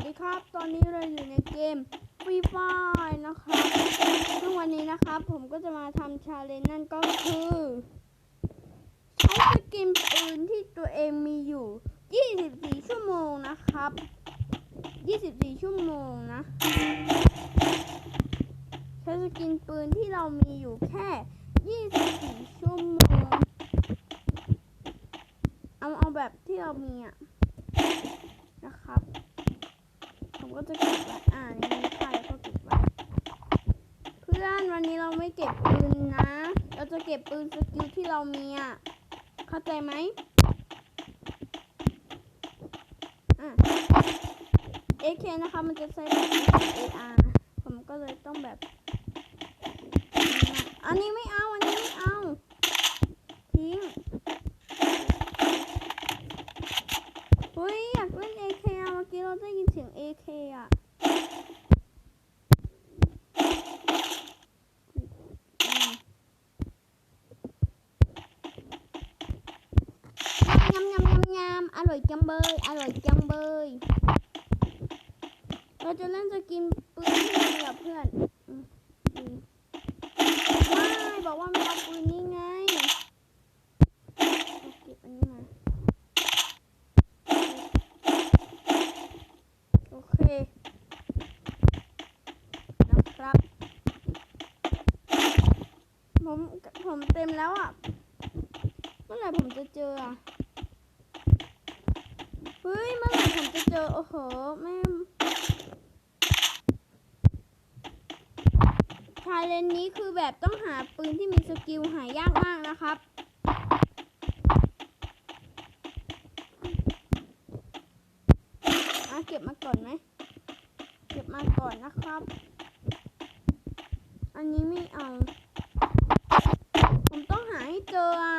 สวัสดีครับ ตอนนี้เราอยู่ในเกมฟรีไฟนะครับซึ่งวันนี้นะครับ ผมก็จะมาทำชาเลนจ์นั่นก็คือ ใช้สกินปืนที่ตัวเองมีอยู่ 24 ชั่วโมงนะครับ 24 ชั่วโมงนะ ใช้สกินปืนที่เรามีอยู่แค่ 24 ชั่วโมง เอาเอาแบบที่เรามีอะนะครับ จะเก็บไว้อ่านี่มีค่าแล้วก็เก็บไว้ เพื่อนวันนี้เราไม่เก็บปืนนะ เราจะเก็บปืนสกิลที่เรามีอะ เข้าใจไหมอะ AK นะคะมันจะใช้แบบ AR ผมก็เลยต้องแบบ อันนี้ไม่เอา อันนี้ไม่เอา ทิ้ง เฮ้ยอยากเล่น AK อะ เมื่อกี้เราได้ยินเสียง AK อะอืมยำยำยำยำอ ร่อยจังเบยอร่อยจังเบยเราจะเล่นสกินปืนที่กับเพื่อนไม่บอกว่าไม่เอาปืนนี่ไงเก็บอันนี้มาโอเคนะครับ ผมผมเต็มแล้วอะเมื่อไหร่ผมจะเจออะ ฮ้ยเมื่อไหร่ผมจะเจอ โอ้โหแม่ชาเลนนี้คือแบบต้องหาปืนที่มีสกิลหายากมากนะครับอะเก็บมาก่อนไหม เก็บมาก่อนนะครับ อันนี้ไม่เอา ผมต้องหาให้เจออะ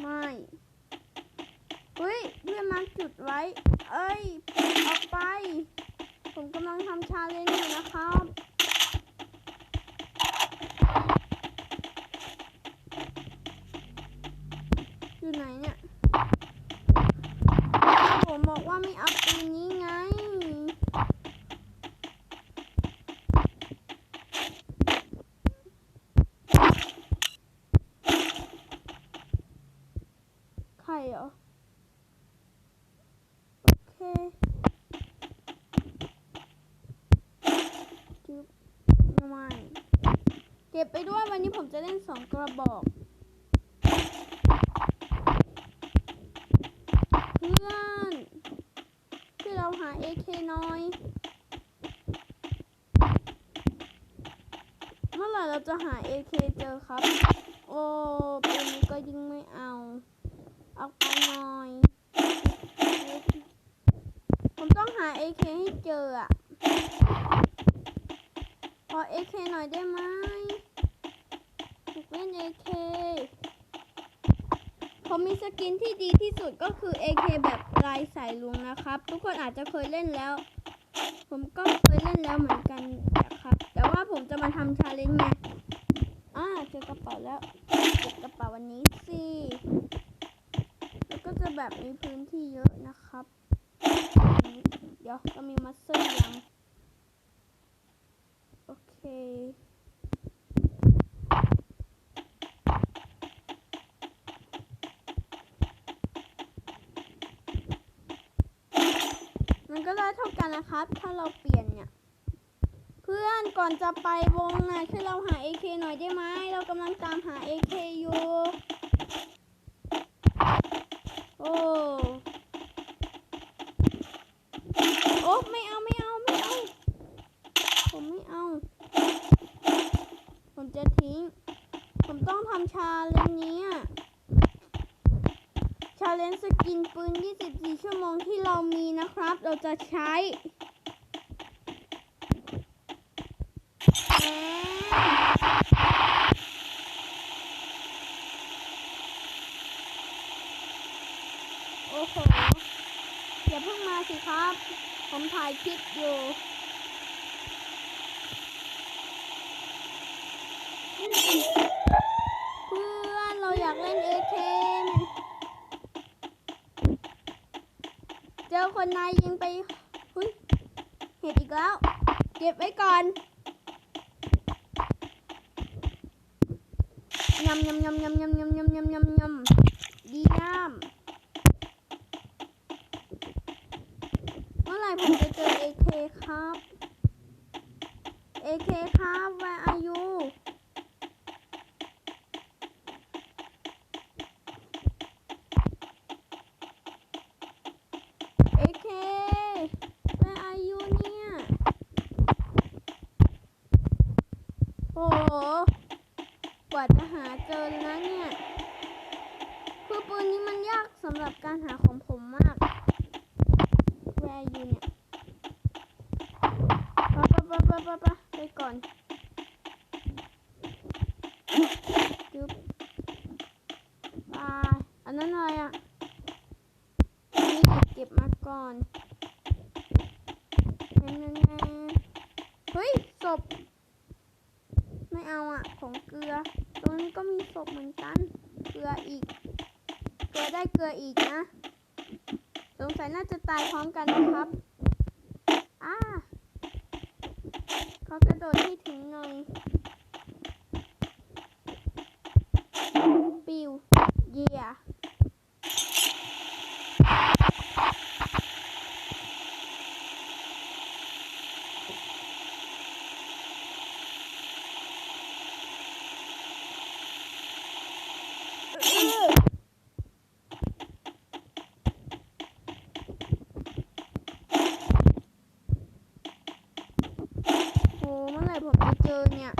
ไม่ ฮ้ยเพื่อนมาจุดไว้ เอ้ยออกไป ผมกำลังทำชาเลนจ์อยู่นะครับอยู่ไหนเนี่ย ผมบอกว่าไม่เอาปืนนี้ไง ใครเหรอ จุ๊บไม่เก็บไปด้วยวันนี้ผมจะเล่นสองกระบอกเพื่อนช่วยเราหา AK หน่อย เมื่อไหร่เราจะหา AK เจอครับ โอ้เปืนก็ยิงไม่เอา เอาไปหน่อย ผมต้องหา AK ให้เจออะขอ AK หน่อยได้ไหมอยากเล่น AK ผมมีสกินที่ดีที่สุดก็คือ AK แบบลายสายลุงนะครับ ทุกคนอาจจะเคยเล่นแล้ว ผมก็เคยเล่นแล้วเหมือนกันนะครับ แต่ว่าผมจะมาทำชาเลนจ์ไงอ่าเจอกระเป๋าแล้วเก็บกระเป๋าวันนี้สิ แล้วก็จะแบบมีพื้นที่เยอะนะครับ เดี๋ยวเรามีมัสเซอร์ยังโอเคมันก็ได้เท่ากันนะครับ ถ้าเราเปลี่ยนเนี่ย เพื่อนก่อนจะไปวงนะช่วยเราหา AK หน่อยได้ไหมเรากำลังตามหา AK อยู่ โอ้ โอ้ไม่เอาไม่เอาไม่เอา ผมไม่เอา ผมจะทิ้ง ผมต้องทำชาเลนจ์นี้อะชาเลนจ์สกินปืน 24 ชั่วโมง ที่เรามีนะครับ เราจะใช้ โอ้โหอย่าเพิ่งมาสิครับ ผมถ่ายคลิปอยู่เพื่อนเราอยากเล่น AK เจเจอ คนนายยิงไปเฮ้ยเห็ดอีกแล้ว เก็บไว้ก่อนยำยำยำยำยำยำยำยำยำยำดีงามเมื่อไรผมจะเจอ AK คครับ AK ครับ where are you เอเค where are you เนี่ย โอ้โห กว่าจะหาเจอเลยนะเนี่ยคือปืนนี้มันยากสำหรับการหาของผมมากแวร์ยูเนี่ยปะปะปะปะปะปะไปก่อนจุ๊บไปอันนั้นอะไรอะ นี่เก็บมาก่อนแน่ๆๆเฮ้ย ศพ ไม่เอาอะ ของเกลือ ต รงนี้ก็มีศพเหมือนกัน เกลืออีก เกลือได้เกลืออีกนะ สงสัยน่าจะตายพร้อมกันนะครับอ้าเขากระโดดให้ถึงหน่อย ปิว เยีย โหเมื่อไหร่ ผมจะเจอเนี่ย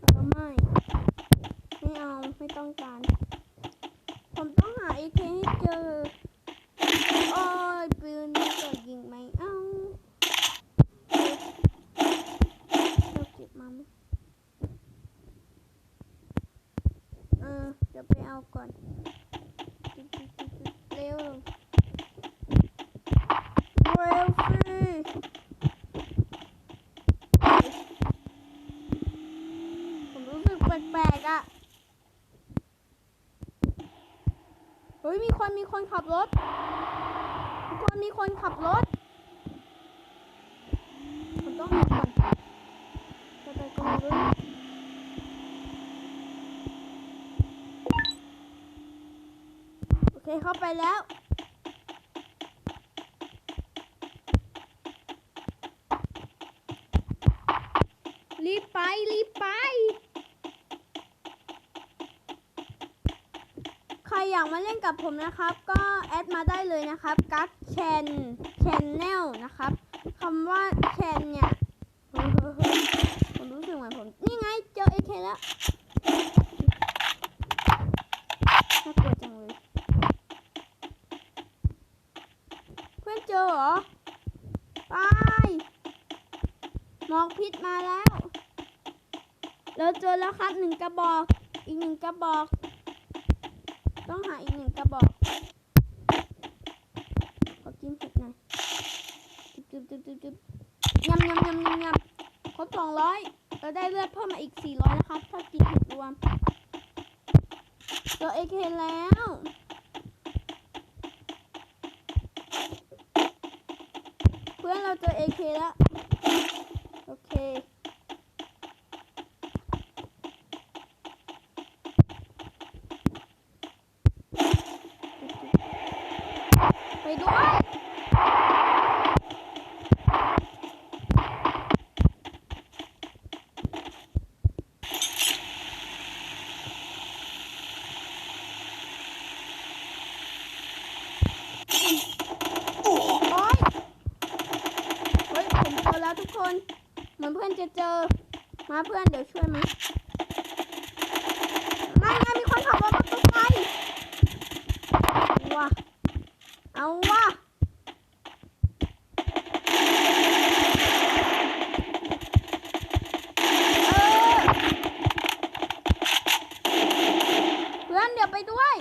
เออไม่ ไม่เอา ไม่ต้องการ ผมต้องหา AK ให้เจอ โอ้ยปืนนี้ก็ยิงไม่เอาเราเก็บมาไหมเออ เดี๋ยวไปเอาก่อน เร็ว เร็วสิผมรู้สึกแปลกๆอะ เฮ้ย มี คนขับรถมีคนมีคนขับรถผมต้องหาก่อนจะไปก็ไม่รู้โอเคเข้าไปแล้ว รีบไป รีบไป ใครอยา กับผมนะครับ ก็แอดมาได้เลยนะครับกั๊กแชนแชนแนลนะครับคำว่าแชนเนี่ยเฮ้ยเฮ้ยเฮ้ยผมรู้สึกเหมือนผม นี่ไงเจอเอเคแล้วน่ากลัวจังเลย เพื่อนเจอเหรอไปหมอกพิษมาแล้ว เราเจอแล้วครับหนึ่งกระบอก อีกหนึ่งกระบอก ต้องหาอีกหนึ่งกระบอกขอกินเผ็ดหน่อยจุ๊บจุ๊บจุ๊บจุ๊บยำยำยำยำยำครบสองร้อยเราได้เลือดเพิ่มมาอีกสี่ร้อยนะครับถ้ากินเผ็ดรวมเจอเอเคแล้วเพื่อนเราเจอเอเคแล้ว โอเค ไปด้วย โอ๊ยเฮ้ย ผมเจอแล้วทุกคน เหมือนเพื่อนจะเจอ มาเพื่อนเดี๋ยวช่วยไหมนั่นไงมีคนขับรถมาตุ้ไกว้าเอาว่ะเเพื่อนเดี๋ยวไปด้วย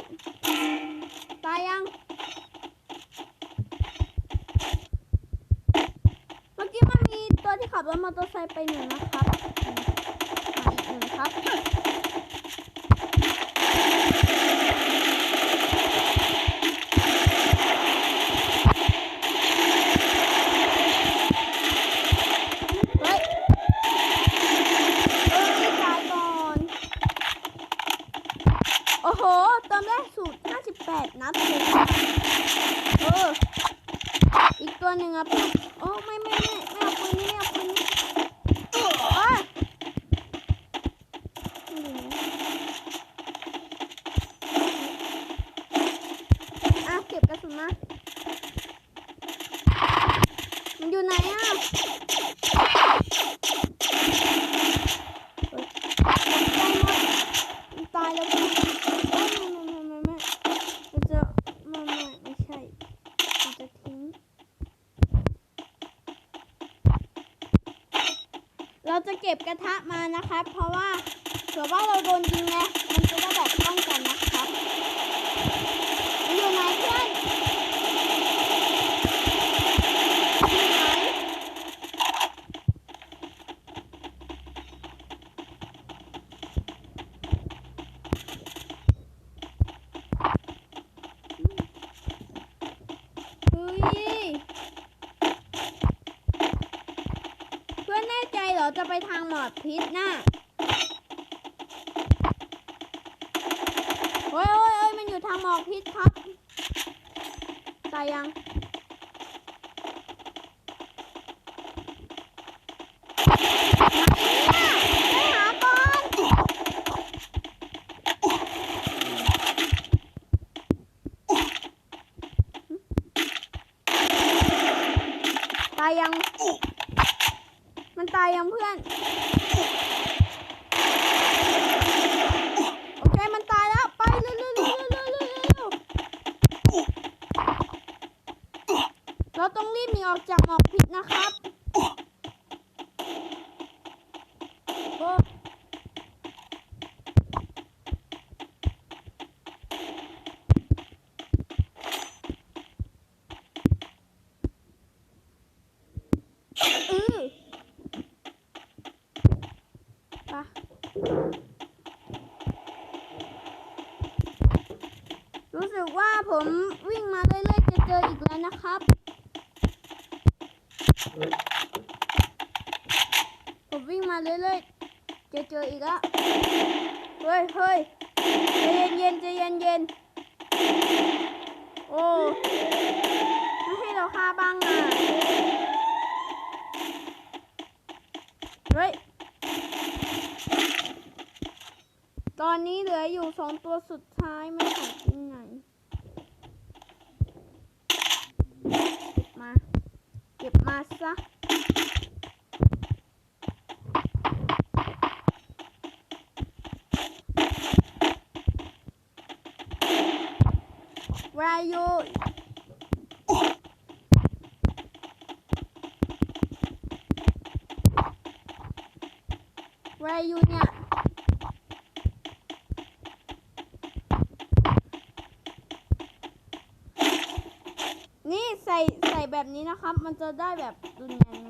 ตายยัง เมื่อกี้มันมีตัวที่ขับรถมอเตอร์ไซค์ไปหนึ่งนะครับ ดนัดเลยค่ะเออ อีกตัวหนึ่งอะพี่โอ้ไม่ไม่ไม่ไม่เอาปืนนี้ไม่เอาปืนนี้โอ้ยไม่รู้อะเก็บกระสุนมา มัน อยู่ไหนอะตายหมดตายแล้วพี่โอ้ยไม่ไม่ไม่ไม่มันจะไม่ไม่ไม่ใช่มันจะทิ้ง เราจะเก็บกระทะมานะครับ เพราะว่าเผื่อว่าเราโดนยิงไง มันจะได้แบบป้องกันนะครับมันอยู่ไหนเพื่อนอยู่ไหนเฮ้ย เพื่อนแน่ใจเหรอจะไปทางหมอดพิษน่ะโอ้ยโอ้ยโอ้ยมันอยู่ทางหมอกพิษครับ ตายยังไหนเนี่ยไปหาก่อนตายยัง มันตายยังเพื่อน โอเค มันตายแล้ว ไปเร็วเร็วเร็วเร็วเร็วเร็วเร็ว เราต้องรีบหนีออกจากหมอกพิษนะครับรู้สึกว่าผมวิ่งมาเรื่อยๆจะเจออีกแล้วนะครับ ผมวิ่งมาเรื่อยๆจะเจออีกแล้วเฮ้ยเฮ้ยใจเย็นๆใจเย็นๆโอ้ไม่ให้เราฆ่าบ้างอะเฮ้ยตอนนี้เหลืออยู่สองตัวสุดท้ายไม่ของจริงไหน เก็บมา เก็บมาซะ Where are you? Where are you เแบบนี้นะครับ มันจะได้แบบรุนแรง